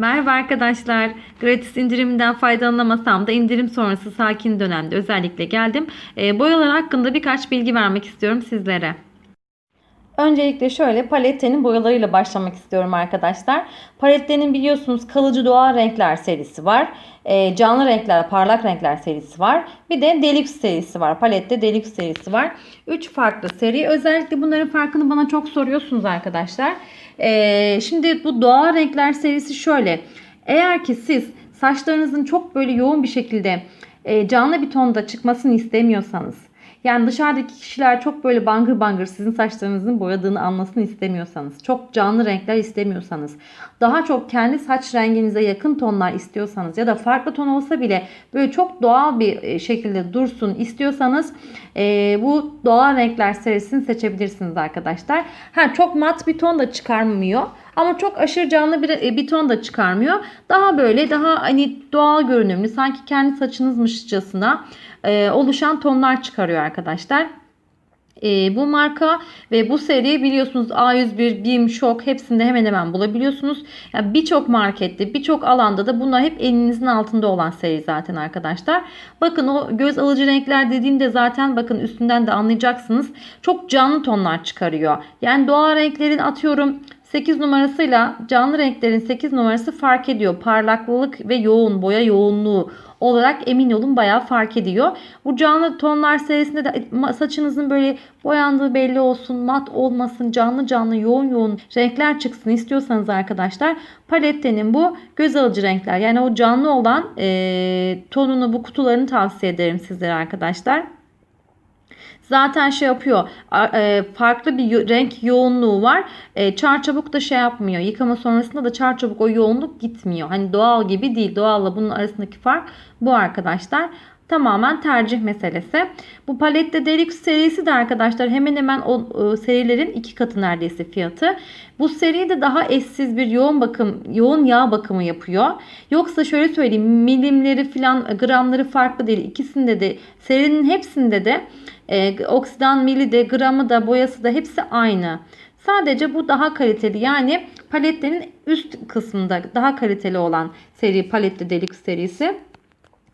Merhaba arkadaşlar. Gratis indiriminden faydalanamasam da indirim sonrası sakin dönemde özellikle geldim. E, boyalar hakkında birkaç bilgi vermek istiyorum sizlere. Öncelikle şöyle palettenin boyalarıyla başlamak istiyorum arkadaşlar. Palettenin biliyorsunuz kalıcı doğal renkler serisi var. E, canlı renkler, parlak renkler serisi var. Bir de Deluxe serisi var. Palette Deluxe serisi var. 3 farklı seri. Özellikle bunların farkını bana çok soruyorsunuz arkadaşlar. E, şimdi bu doğal renkler serisi şöyle. Eğer ki siz saçlarınızın çok böyle yoğun bir şekilde e, canlı bir tonda çıkmasını istemiyorsanız yani dışarıdaki kişiler çok böyle bangır bangır sizin saçlarınızın boyadığını anlasın istemiyorsanız, çok canlı renkler istemiyorsanız, daha çok kendi saç renginize yakın tonlar istiyorsanız ya da farklı ton olsa bile böyle çok doğal bir e, şekilde dursun istiyorsanız e, bu doğal renkler serisini seçebilirsiniz arkadaşlar. Ha çok mat bir ton da çıkarmıyor. Ama çok aşırı canlı bir, e, bir ton da çıkarmıyor. Daha böyle daha hani doğal görünümlü sanki kendi saçınızmışçasına e, oluşan tonlar çıkarıyor arkadaşlar. E, bu marka ve bu seri biliyorsunuz A101, BİM, Şok hepsinde hemen hemen bulabiliyorsunuz. Yani birçok markette, birçok alanda da bunlar hep elinizin altında olan seri zaten arkadaşlar. Bakın o göz alıcı renkler dediğimde zaten bakın üstünden de anlayacaksınız. Çok canlı tonlar çıkarıyor. Yani doğal renklerin atıyorum 8 numarasıyla canlı renklerin 8 numarası fark ediyor. Parlaklık ve yoğun boya yoğunluğu olarak emin olun bayağı fark ediyor. Bu canlı tonlar serisinde de saçınızın böyle boyandığı belli olsun, mat olmasın, canlı canlı yoğun yoğun renkler çıksın istiyorsanız arkadaşlar palettenin bu göz alıcı renkler yani o canlı olan e, tonunu bu kutularını tavsiye ederim sizlere arkadaşlar zaten şey yapıyor. E, farklı bir renk yoğunluğu var. E, çar çabuk da şey yapmıyor. Yıkama sonrasında da çar çabuk o yoğunluk gitmiyor. Hani doğal gibi değil. Doğalla bunun arasındaki fark bu arkadaşlar tamamen tercih meselesi. Bu palette Deluxe serisi de arkadaşlar hemen hemen o e, serilerin iki katı neredeyse fiyatı. Bu seri de daha eşsiz bir yoğun bakım, yoğun yağ bakımı yapıyor. Yoksa şöyle söyleyeyim milimleri falan gramları farklı değil. İkisinde de serinin hepsinde de e, oksidan mili de gramı da boyası da hepsi aynı. Sadece bu daha kaliteli yani paletlerin üst kısmında daha kaliteli olan seri palette deluxe serisi.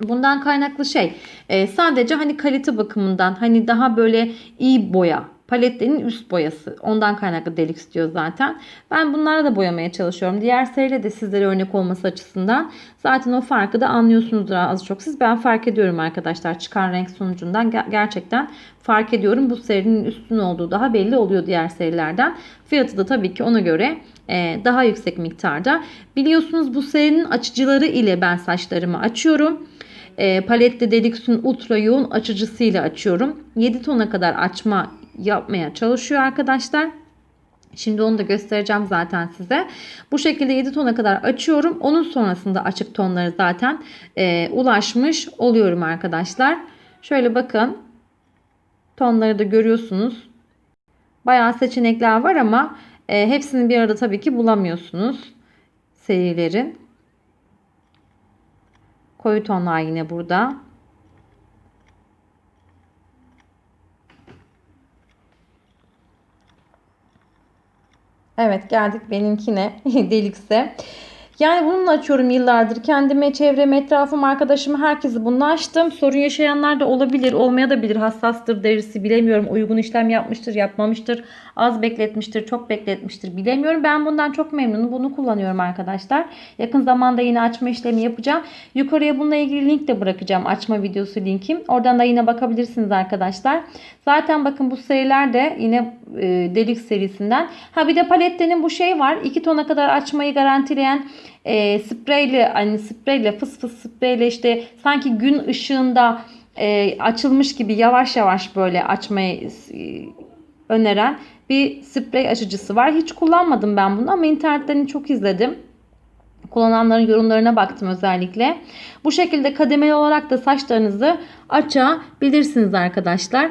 Bundan kaynaklı şey e, sadece hani kalite bakımından hani daha böyle iyi boya paletlerin üst boyası. Ondan kaynaklı delik istiyor zaten. Ben bunlarla da boyamaya çalışıyorum. Diğer seriyle de sizlere örnek olması açısından zaten o farkı da anlıyorsunuzdur az çok siz. Ben fark ediyorum arkadaşlar çıkan renk sonucundan gerçekten fark ediyorum. Bu serinin üstün olduğu daha belli oluyor diğer serilerden. Fiyatı da tabii ki ona göre e, daha yüksek miktarda. Biliyorsunuz bu serinin açıcıları ile ben saçlarımı açıyorum. E, palette Deluxe'un ultra yoğun açıcısıyla açıyorum. 7 tona kadar açma yapmaya çalışıyor arkadaşlar. Şimdi onu da göstereceğim zaten size. Bu şekilde 7 tona kadar açıyorum. Onun sonrasında açık tonları zaten e, ulaşmış oluyorum arkadaşlar. Şöyle bakın. Tonları da görüyorsunuz. Bayağı seçenekler var ama e, hepsini bir arada tabii ki bulamıyorsunuz. Serilerin. Koyu tonlar yine burada. Evet geldik benimkine delikse. Yani bununla açıyorum yıllardır. Kendime, çevreme, etrafım, arkadaşımı, herkesi bununla açtım. Sorun yaşayanlar da olabilir, olmaya da bilir. Hassastır derisi bilemiyorum. Uygun işlem yapmıştır, yapmamıştır. Az bekletmiştir, çok bekletmiştir bilemiyorum. Ben bundan çok memnunum. Bunu kullanıyorum arkadaşlar. Yakın zamanda yine açma işlemi yapacağım. Yukarıya bununla ilgili link de bırakacağım. Açma videosu linkim. Oradan da yine bakabilirsiniz arkadaşlar. Zaten bakın bu seriler de yine e, delik serisinden. Ha bir de palettenin bu şey var. 2 tona kadar açmayı garantileyen e, spreyle hani spreyle fıs fıs spreyle işte sanki gün ışığında e, açılmış gibi yavaş yavaş böyle açmayı e, öneren bir sprey açıcısı var. Hiç kullanmadım ben bunu ama internetten çok izledim. Kullananların yorumlarına baktım özellikle. Bu şekilde kademeli olarak da saçlarınızı açabilirsiniz arkadaşlar.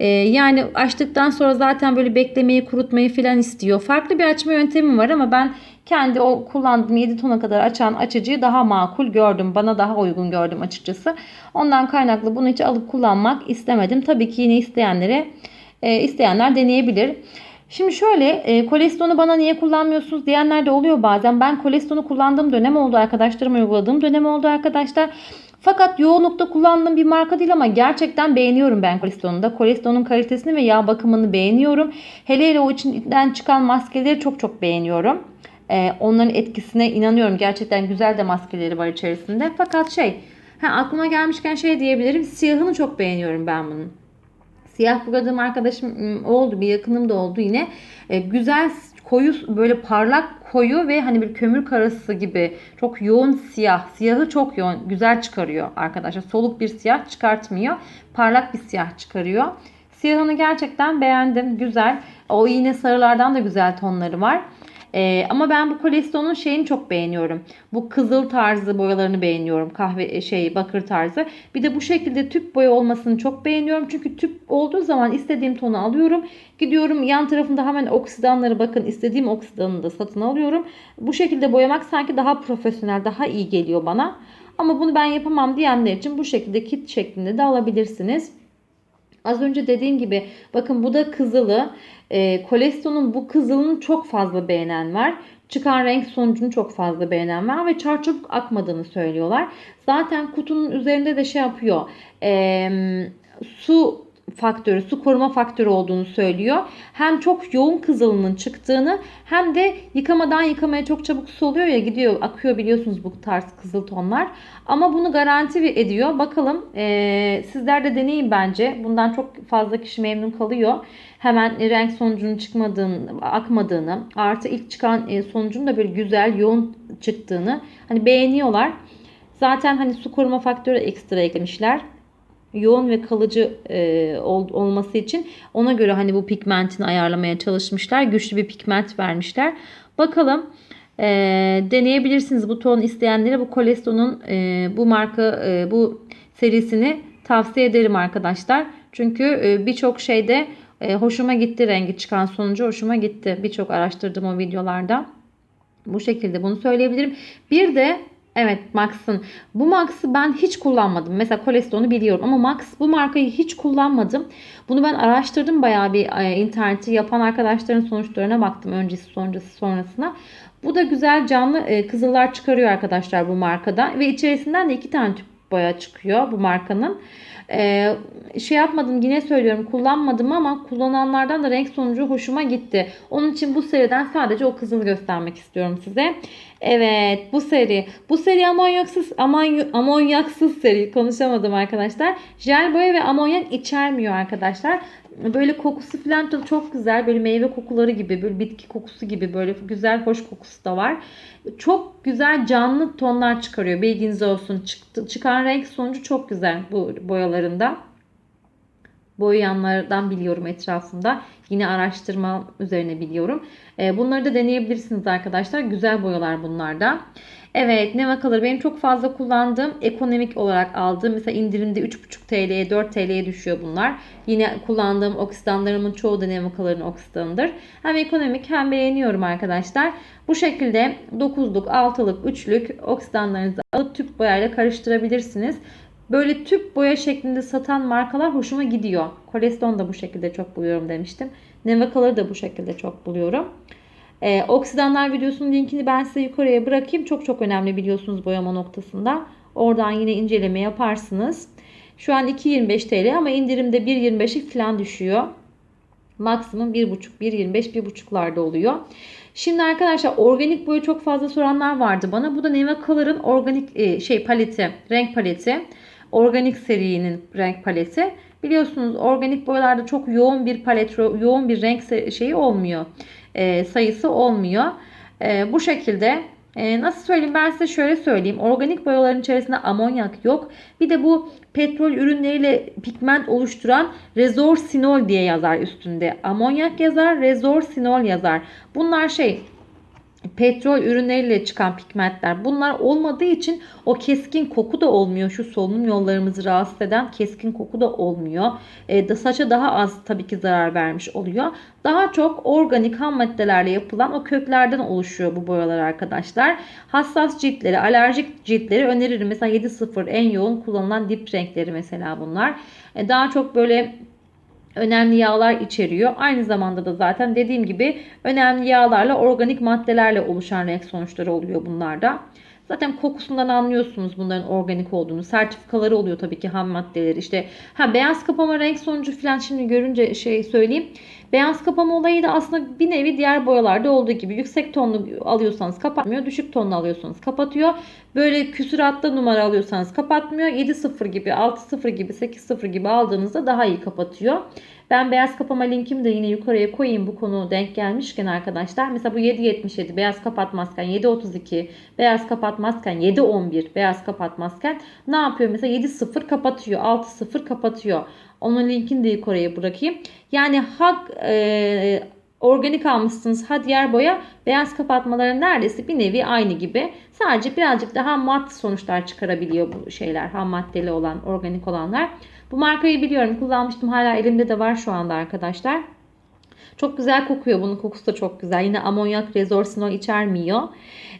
Ee, yani açtıktan sonra zaten böyle beklemeyi, kurutmayı falan istiyor. Farklı bir açma yöntemi var ama ben kendi o kullandığım 7 tona kadar açan açıcıyı daha makul gördüm. Bana daha uygun gördüm açıkçası. Ondan kaynaklı bunu hiç alıp kullanmak istemedim. Tabii ki yine isteyenlere e, isteyenler deneyebilir. Şimdi şöyle e, kolesterolü bana niye kullanmıyorsunuz diyenler de oluyor bazen. Ben kolesterolü kullandığım dönem oldu arkadaşlarım uyguladığım dönem oldu arkadaşlar. Fakat yoğunlukta kullandığım bir marka değil ama gerçekten beğeniyorum ben kolesterolünü de. Kolesterolün kalitesini ve yağ bakımını beğeniyorum. Hele hele o içinden çıkan maskeleri çok çok beğeniyorum. E, onların etkisine inanıyorum. Gerçekten güzel de maskeleri var içerisinde. Fakat şey ha, aklıma gelmişken şey diyebilirim. Siyahını çok beğeniyorum ben bunun. Siyah boyadığım arkadaşım ım, oldu. Bir yakınım da oldu yine. E, güzel koyu böyle parlak koyu ve hani bir kömür karası gibi çok yoğun siyah. Siyahı çok yoğun. Güzel çıkarıyor arkadaşlar. Soluk bir siyah çıkartmıyor. Parlak bir siyah çıkarıyor. Siyahını gerçekten beğendim. Güzel. O yine sarılardan da güzel tonları var. Ee, ama ben bu kolesterolün şeyini çok beğeniyorum. Bu kızıl tarzı boyalarını beğeniyorum. Kahve şey bakır tarzı. Bir de bu şekilde tüp boya olmasını çok beğeniyorum. Çünkü tüp olduğu zaman istediğim tonu alıyorum. Gidiyorum yan tarafında hemen oksidanları bakın istediğim oksidanı da satın alıyorum. Bu şekilde boyamak sanki daha profesyonel, daha iyi geliyor bana. Ama bunu ben yapamam diyenler için bu şekilde kit şeklinde de alabilirsiniz. Az önce dediğim gibi bakın bu da kızılı. E, Kolesto'nun bu kızılını çok fazla beğenen var. Çıkan renk sonucunu çok fazla beğenen var ve çarçabuk akmadığını söylüyorlar. Zaten kutunun üzerinde de şey yapıyor. E, su faktörü, su koruma faktörü olduğunu söylüyor. Hem çok yoğun kızılının çıktığını hem de yıkamadan yıkamaya çok çabuk su oluyor ya gidiyor akıyor biliyorsunuz bu tarz kızıl tonlar. Ama bunu garanti ediyor. Bakalım e, sizler de deneyin bence. Bundan çok fazla kişi memnun kalıyor. Hemen renk sonucunun çıkmadığını, akmadığını artı ilk çıkan e, sonucun da böyle güzel yoğun çıktığını hani beğeniyorlar. Zaten hani su koruma faktörü ekstra eklemişler yoğun ve kalıcı e, ol, olması için ona göre hani bu pigmentini ayarlamaya çalışmışlar. Güçlü bir pigment vermişler. Bakalım e, deneyebilirsiniz bu ton isteyenlere bu Kolesto'nun e, bu marka e, bu serisini tavsiye ederim arkadaşlar. Çünkü e, birçok şeyde e, hoşuma gitti rengi çıkan sonucu hoşuma gitti. Birçok araştırdığım o videolarda. Bu şekilde bunu söyleyebilirim. Bir de Evet Max'ın. Bu Max'ı ben hiç kullanmadım. Mesela Kolesterol'ü biliyorum ama Max bu markayı hiç kullanmadım. Bunu ben araştırdım bayağı bir e, interneti yapan arkadaşların sonuçlarına baktım. Öncesi sonrası sonrasına. Bu da güzel canlı e, kızıllar çıkarıyor arkadaşlar bu markada. Ve içerisinden de iki tane tüp boya çıkıyor bu markanın. Ee, şey yapmadım yine söylüyorum kullanmadım ama kullananlardan da renk sonucu hoşuma gitti. Onun için bu seriden sadece o kızılı göstermek istiyorum size. Evet bu seri. Bu seri amonyaksız amony amonyaksız seri. Konuşamadım arkadaşlar. Jel boya ve amonyak içermiyor arkadaşlar. Böyle kokusu falan da çok güzel. Böyle meyve kokuları gibi, böyle bitki kokusu gibi böyle güzel hoş kokusu da var. Çok güzel canlı tonlar çıkarıyor. Bilginiz olsun. Çıktı, çıkan renk sonucu çok güzel bu boyalarında boyayanlardan biliyorum etrafımda. Yine araştırma üzerine biliyorum. Ee, bunları da deneyebilirsiniz arkadaşlar. Güzel boyalar bunlar da. Evet ne vakaları benim çok fazla kullandığım ekonomik olarak aldığım mesela indirimde 3,5 TL'ye 4 TL'ye düşüyor bunlar. Yine kullandığım oksidanlarımın çoğu da nevakaların oksidanıdır. Hem ekonomik hem beğeniyorum arkadaşlar. Bu şekilde 9'luk, 6'lık, 3'lük oksidanlarınızı alıp tüp boyayla karıştırabilirsiniz. Böyle tüp boya şeklinde satan markalar hoşuma gidiyor. Koleston da bu şekilde çok buluyorum demiştim. Nevakaları da bu şekilde çok buluyorum. Ee, oksidanlar videosunun linkini ben size yukarıya bırakayım. Çok çok önemli biliyorsunuz boyama noktasında. Oradan yine inceleme yaparsınız. Şu an 2.25 TL ama indirimde 1.25'i falan düşüyor. Maksimum 1.5, 1.25, 1.5'larda oluyor. Şimdi arkadaşlar organik boyu çok fazla soranlar vardı bana. Bu da Neva Color'ın organik e, şey paleti, renk paleti. Organik serinin renk paleti. Biliyorsunuz organik boyalarda çok yoğun bir palet, yoğun bir renk şeyi olmuyor. E, sayısı olmuyor. E, bu şekilde e, nasıl söyleyeyim ben size şöyle söyleyeyim. Organik boyaların içerisinde amonyak yok. Bir de bu petrol ürünleriyle pigment oluşturan rezorsinol diye yazar üstünde. Amonyak yazar, rezorsinol yazar. Bunlar şey petrol ürünleriyle çıkan pigmentler. Bunlar olmadığı için o keskin koku da olmuyor. Şu solunum yollarımızı rahatsız eden keskin koku da olmuyor. E, da saça daha az tabii ki zarar vermiş oluyor. Daha çok organik ham maddelerle yapılan o köklerden oluşuyor bu boyalar arkadaşlar. Hassas ciltleri, alerjik ciltleri öneririm. Mesela 7.0 en yoğun kullanılan dip renkleri mesela bunlar. E, daha çok böyle önemli yağlar içeriyor. Aynı zamanda da zaten dediğim gibi önemli yağlarla organik maddelerle oluşan renk sonuçları oluyor bunlarda. Zaten kokusundan anlıyorsunuz bunların organik olduğunu. Sertifikaları oluyor tabii ki ham maddeleri. İşte ha beyaz kapama renk sonucu falan şimdi görünce şey söyleyeyim. Beyaz kapama olayı da aslında bir nevi diğer boyalarda olduğu gibi yüksek tonlu alıyorsanız kapatmıyor. Düşük tonlu alıyorsanız kapatıyor. Böyle küsüratta numara alıyorsanız kapatmıyor. 7-0 gibi, 6-0 gibi, 8-0 gibi aldığınızda daha iyi kapatıyor. Ben beyaz kapama linkimi de yine yukarıya koyayım bu konu denk gelmişken arkadaşlar. Mesela bu 7.77 beyaz kapatmazken 7.32 beyaz kapatmazken 7.11 beyaz kapatmazken ne yapıyor? Mesela 7.0 kapatıyor 6.0 kapatıyor. Onun linkini de yukarıya bırakayım. Yani hak e, organik almışsınız ha diğer boya beyaz kapatmaları neredeyse bir nevi aynı gibi. Sadece birazcık daha mat sonuçlar çıkarabiliyor bu şeyler. Ham maddeli olan, organik olanlar. Bu markayı biliyorum. Kullanmıştım. Hala elimde de var şu anda arkadaşlar. Çok güzel kokuyor. Bunun kokusu da çok güzel. Yine amonyak rezorsinol içermiyor.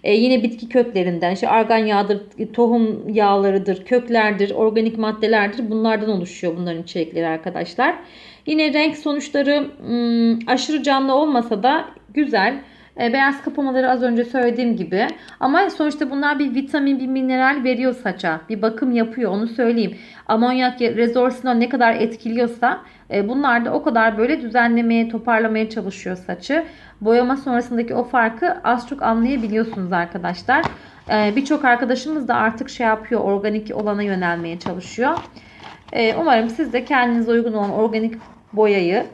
Ee, yine bitki köklerinden, işte argan yağıdır, tohum yağlarıdır, köklerdir, organik maddelerdir. Bunlardan oluşuyor bunların içerikleri arkadaşlar. Yine renk sonuçları ım, aşırı canlı olmasa da güzel. E, beyaz kapamaları az önce söylediğim gibi. Ama sonuçta bunlar bir vitamin, bir mineral veriyor saça. Bir bakım yapıyor onu söyleyeyim. Amonyak, rezorsinol ne kadar etkiliyorsa e, bunlar da o kadar böyle düzenlemeye, toparlamaya çalışıyor saçı. Boyama sonrasındaki o farkı az çok anlayabiliyorsunuz arkadaşlar. E, Birçok arkadaşımız da artık şey yapıyor, organik olana yönelmeye çalışıyor. E, Umarım siz de kendinize uygun olan organik boyayı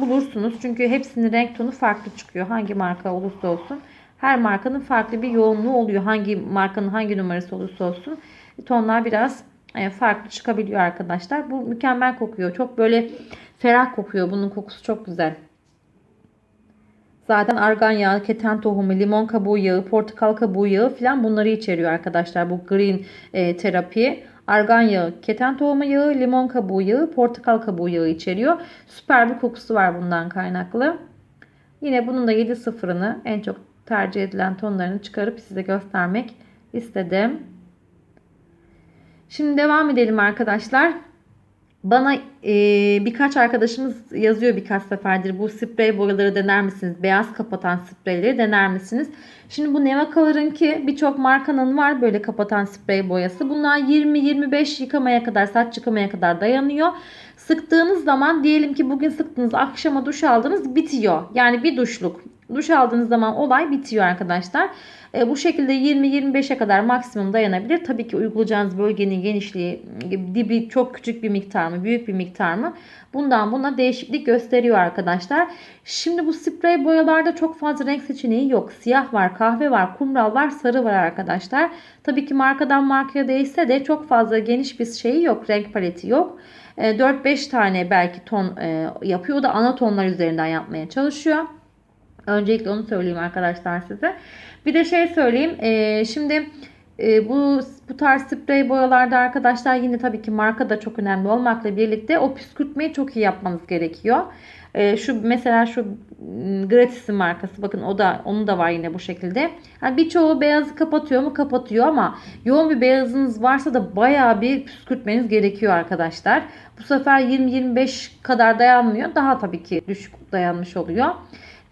bulursunuz. Çünkü hepsinin renk tonu farklı çıkıyor. Hangi marka olursa olsun. Her markanın farklı bir yoğunluğu oluyor. Hangi markanın hangi numarası olursa olsun. Tonlar biraz e, farklı çıkabiliyor arkadaşlar. Bu mükemmel kokuyor. Çok böyle ferah kokuyor. Bunun kokusu çok güzel. Zaten argan yağı, keten tohumu, limon kabuğu yağı, portakal kabuğu yağı falan bunları içeriyor arkadaşlar. Bu green e, terapi. Argan yağı, keten tohumu yağı, limon kabuğu yağı, portakal kabuğu yağı içeriyor. Süper bir kokusu var bundan kaynaklı. Yine bunun da 7.0'ını en çok tercih edilen tonlarını çıkarıp size göstermek istedim. Şimdi devam edelim arkadaşlar. Bana e, birkaç arkadaşımız yazıyor birkaç seferdir. Bu sprey boyaları dener misiniz? Beyaz kapatan spreyleri dener misiniz? Şimdi bu Neva Color'ınki birçok markanın var böyle kapatan sprey boyası. Bunlar 20-25 yıkamaya kadar, saç yıkamaya kadar dayanıyor. Sıktığınız zaman diyelim ki bugün sıktınız, akşama duş aldınız bitiyor. Yani bir duşluk. Duş aldığınız zaman olay bitiyor arkadaşlar. E, bu şekilde 20-25'e kadar maksimum dayanabilir. Tabii ki uygulayacağınız bölgenin genişliği, dibi çok küçük bir miktar mı, büyük bir miktar mı? Bundan buna değişiklik gösteriyor arkadaşlar. Şimdi bu sprey boyalarda çok fazla renk seçeneği yok. Siyah var, kahve var, kumral var, sarı var arkadaşlar. Tabii ki markadan markaya değişse de çok fazla geniş bir şeyi yok. Renk paleti yok. 4-5 tane belki ton e, yapıyor. Da ana tonlar üzerinden yapmaya çalışıyor. Öncelikle onu söyleyeyim arkadaşlar size. Bir de şey söyleyeyim. E, şimdi e, bu bu tarz sprey boyalarda arkadaşlar yine tabii ki marka da çok önemli olmakla birlikte o püskürtmeyi çok iyi yapmanız gerekiyor. E, şu mesela şu Gratis'in markası bakın o da onun da var yine bu şekilde. Yani birçoğu beyazı kapatıyor mu? Kapatıyor ama yoğun bir beyazınız varsa da bayağı bir püskürtmeniz gerekiyor arkadaşlar. Bu sefer 20-25 kadar dayanmıyor. Daha tabii ki düşük dayanmış oluyor.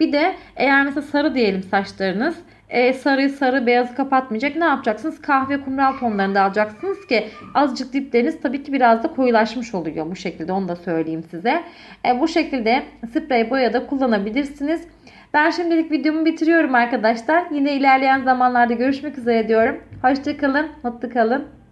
Bir de eğer mesela sarı diyelim saçlarınız e, sarı sarı beyazı kapatmayacak. Ne yapacaksınız? Kahve kumral tonlarında alacaksınız ki azıcık dipleriniz tabii ki biraz da koyulaşmış oluyor bu şekilde. Onu da söyleyeyim size. E, bu şekilde sprey boya da kullanabilirsiniz. Ben şimdilik videomu bitiriyorum arkadaşlar. Yine ilerleyen zamanlarda görüşmek üzere diyorum. Hoşçakalın, mutlu kalın.